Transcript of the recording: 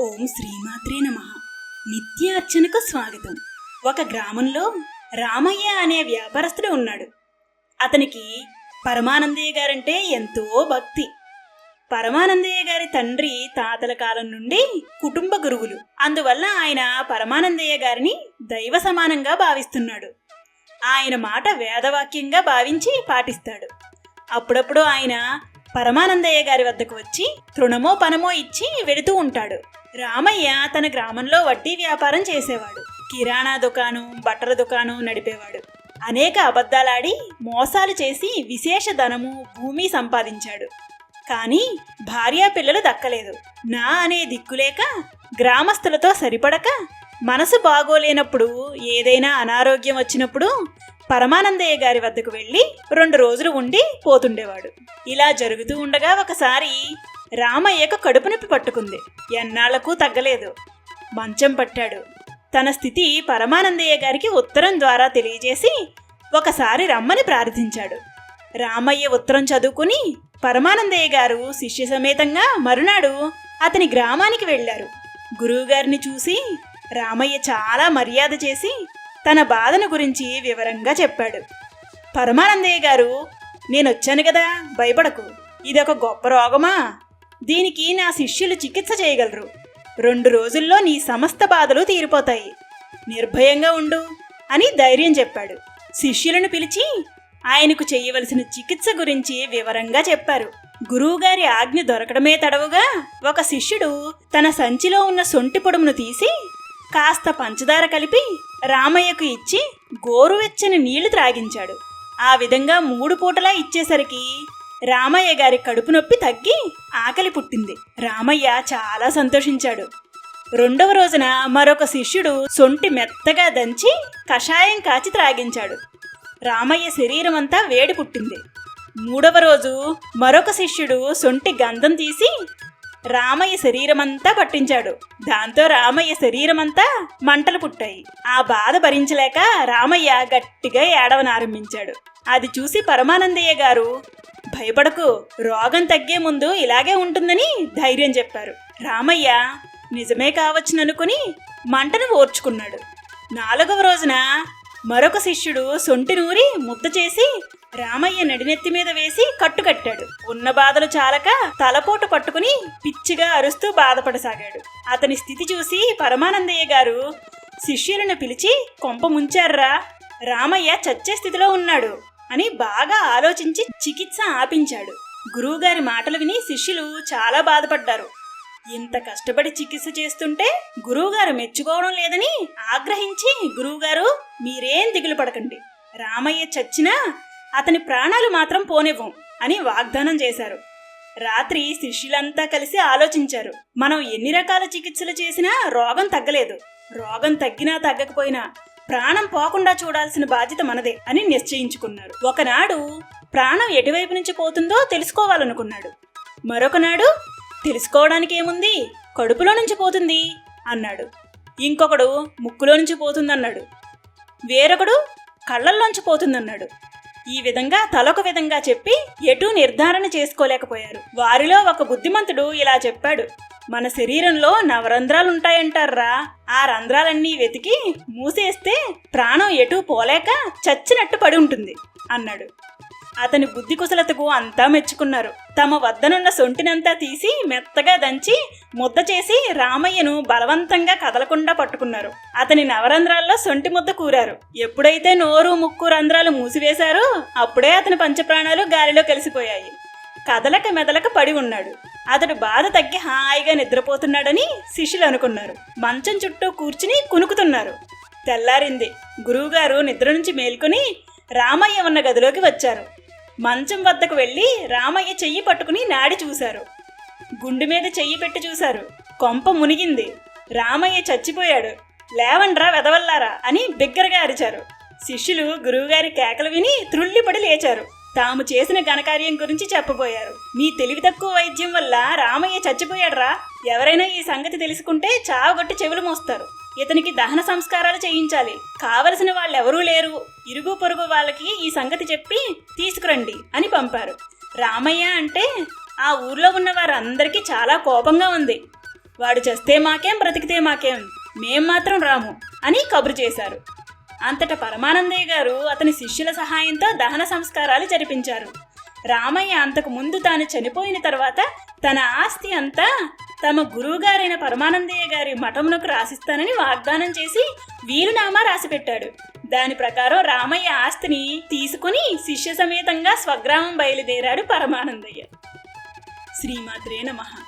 ఓం శ్రీమాత్రే నమ. నిత్య అర్చనకు స్వాగతం. ఒక గ్రామంలో రామయ్య అనే వ్యాపారస్తుడు ఉన్నాడు. అతనికి పరమానందయ్య గారంటే ఎంతో భక్తి. పరమానందయ్య గారి తండ్రి తాతల కాలం నుండి కుటుంబ గురువులు. అందువల్ల ఆయన పరమానందయ్య గారిని దైవ సమానంగా భావిస్తున్నాడు. ఆయన మాట వేదవాక్యంగా భావించి పాటిస్తాడు. అప్పుడప్పుడు ఆయన పరమానందయ్య గారి వద్దకు వచ్చి తృణమో పనమో ఇచ్చి వెడుతూ ఉంటాడు. రామయ్య తన గ్రామంలో వడ్డీ వ్యాపారం చేసేవాడు. కిరాణా దుకాణం బట్టల దుకాణం నడిపేవాడు. అనేక అబద్ధాలాడి మోసాలు చేసి విశేష ధనము భూమి సంపాదించాడు. కానీ భార్యా పిల్లలు దక్కలేదు. నా అనే దిక్కులేక గ్రామస్తులతో సరిపడక మనసు బాగోలేనప్పుడు ఏదైనా అనారోగ్యం వచ్చినప్పుడు పరమానందయ్య గారి వద్దకు వెళ్ళి రెండు రోజులు ఉండి పోతుండేవాడు. ఇలా జరుగుతూ ఉండగా ఒకసారి రామయ్యకు కడుపు నొప్పి పట్టుకుంది. ఎన్నాళ్ళకు తగ్గలేదు. మంచం పట్టాడు. తన స్థితి పరమానందయ్య గారికి ఉత్తరం ద్వారా తెలియజేసి ఒకసారి రమ్మని ప్రార్థించాడు. రామయ్య ఉత్తరం చదువుకుని పరమానందయ్య గారు శిష్య సమేతంగా మరునాడు అతని గ్రామానికి వెళ్ళారు. గురువుగారిని చూసి రామయ్య చాలా మర్యాద చేసి తన బాధను గురించి వివరంగా చెప్పాడు. పరమానందయ్య గారు నేనొచ్చాను కదా భయపడకు. ఇదొక గొప్ప రోగమా? దీనికి నా శిష్యులు చికిత్స చేయగలరు. రెండు రోజుల్లో నీ సమస్త బాధలు తీరిపోతాయి. నిర్భయంగా ఉండు అని ధైర్యం చెప్పాడు. శిష్యులను పిలిచి ఆయనకు చేయవలసిన చికిత్స గురించి వివరంగా చెప్పారు. గురువుగారి ఆజ్ఞ దొరకడమే తడవుగా ఒక శిష్యుడు తన సంచిలో ఉన్న సొంటి పొడుమును తీసి కాస్త పంచదార కలిపి రామయ్యకు ఇచ్చి గోరువెచ్చని నీళ్ళు త్రాగించాడు. ఆ విధంగా మూడు పూటలా ఇచ్చేసరికి రామయ్య గారి కడుపు నొప్పి తగ్గి ఆకలి పుట్టింది. రామయ్య చాలా సంతోషించాడు. రెండవ రోజున మరొక శిష్యుడు సొంటి మెత్తగా దంచి కషాయం కాచి త్రాగించాడు. రామయ్య శరీరం అంతా వేడి పుట్టింది. మూడవ రోజు మరొక శిష్యుడు సొంటి గంధం తీసి రామయ్య శరీరమంతా పట్టించాడు. దాంతో రామయ్య శరీరమంతా మంటలు పుట్టాయి. ఆ బాధ భరించలేక రామయ్య గట్టిగా ఏడవనారంభించాడు. అది చూసి పరమానందయ్య గారు భయపడకు. రోగం తగ్గే ముందు ఇలాగే ఉంటుందని ధైర్యం చెప్పారు. రామయ్య నిజమే కావచ్చుననుకుని మంటను ఓర్చుకున్నాడు. నాలుగవ రోజున మరొక శిష్యుడు సొంటి నూరి ముద్ద చేసి రామయ్య నడినెత్తి మీద వేసి కట్టుకట్టాడు ఉన్న బాధలు చాలక తలపోటు పట్టుకుని పిచ్చిగా అరుస్తూ బాధపడసాగాడు. అతని స్థితి చూసి పరమానందయ్య గారు శిష్యులను పిలిచి కొంప ముంచారా రామయ్య చచ్చే స్థితిలో ఉన్నాడు. అని బాగా ఆలోచించి చికిత్స ఆపించాడు. గురువుగారి మాటలు విని శిష్యులు చాలా బాధపడ్డారు. ఇంత కష్టపడి చికిత్స చేస్తుంటే గురువుగారు మెచ్చుకోవడం లేదని ఆగ్రహించి గురువుగారు మీరేం దిగులు పడకండి. రామయ్య చచ్చినా అతని ప్రాణాలు మాత్రం పోనివ్వం అని వాగ్దానం చేశారు. రాత్రి శిష్యులంతా కలిసి ఆలోచించారు. మనం ఎన్ని రకాల చికిత్సలు చేసినా రోగం తగ్గలేదు. రోగం తగ్గినా తగ్గకపోయినా ప్రాణం పోకుండా చూడాల్సిన బాధ్యత మనదే అని నిశ్చయించుకున్నారు ఒకనాడు ప్రాణం ఎటువైపు నుంచి పోతుందో తెలుసుకోవాలనుకున్నాడు. మరొకనాడు తెలుసుకోవడానికి ఏముంది కడుపులో నుంచి పోతుంది అన్నాడు. ఇంకొకడు ముక్కులో నుంచి పోతుందన్నాడు. వేరొకడు కళ్ళల్లోంచి పోతుందన్నాడు. ఈ విధంగా తలొక విధంగా చెప్పి ఎటూ నిర్ధారణ చేసుకోలేకపోయారు. వారిలో ఒక బుద్ధిమంతుడు ఇలా చెప్పాడు. మన శరీరంలో నవరంధ్రాలు ఉంటాయంటారా ఆ రంధ్రాలన్నీ వెతికి మూసేస్తే ప్రాణం ఎటూ పోలేక చచ్చినట్టు పడి ఉంటుంది అన్నాడు. అతని బుద్ధి కుశలతకు అంతా మెచ్చుకున్నారు. తమ వద్దనున్న సొంటినంతా తీసి మెత్తగా దంచి ముద్ద చేసి రామయ్యను బలవంతంగా కదలకుండా పట్టుకున్నారు. అతని నవరంధ్రాల్లో సొంటి ముద్ద కూరారు. ఎప్పుడైతే నోరు ముక్కు రంధ్రాలు మూసివేశారో అప్పుడే అతని పంచప్రాణాలు గాలిలో కలిసిపోయాయి. కదలక మెదలక పడి ఉన్నాడు. అతడు బాధ తగ్గి హాయిగా నిద్రపోతున్నాడని శిష్యులు అనుకున్నారు. మంచం చుట్టూ కూర్చుని కునుకుతున్నారు. తెల్లారింది. గురువుగారు నిద్ర నుంచి మేల్కొని రామయ్య ఉన్న గదిలోకి వచ్చారు. మంచం వద్దకు వెళ్ళి రామయ్య చెయ్యి పట్టుకుని నాడి చూశారు. గుండె మీద చెయ్యి పెట్టి చూశారు. కొంప మునిగింది. రామయ్య చచ్చిపోయాడు. లేవండ్రా వెదవల్లారా అని బిగ్గరగా అరిచారు. శిష్యులు గురువుగారి కేకలు విని త్రుళ్ళిపడి లేచారు. తాము చేసిన ఘనకార్యం గురించి చెప్పబోయారు. మీ తెలివి తక్కువ వైద్యం వల్ల రామయ్య చచ్చిపోయాడ్రా. ఎవరైనా ఈ సంగతి తెలుసుకుంటే చావగొట్టి చెవులు మోస్తారు. ఇతనికి దహన సంస్కారాలు చేయించాలి. కావలసిన వాళ్ళెవరూ లేరు. ఇరుగు పొరుగు వాళ్ళకి ఈ సంగతి చెప్పి తీసుకురండి అని పంపారు. రామయ్య అంటే ఆ ఊర్లో ఉన్న వారందరికీ చాలా కోపంగా ఉంది. వాడు చేస్తే మాకేం బ్రతికితే మాకేం. మేం మాత్రం రాము అని కబురు చేశారు. అంతటా పరమానందయ్య గారు అతని శిష్యుల సహాయంతో దహన సంస్కారాలు జరిపించారు. రామయ్య అంతకు ముందు తాను చనిపోయిన తర్వాత తన ఆస్తి అంతా తమ గురువుగారైన పరమానందయ్య గారి మఠమునకు రాసిస్తానని వాగ్దానం చేసి వీలునామా రాసిపెట్టాడు. దాని ప్రకారం రామయ్య ఆస్తిని తీసుకుని శిష్య సమేతంగా స్వగ్రామం బయలుదేరాడు పరమానందయ్య. శ్రీమాత్రే నమః.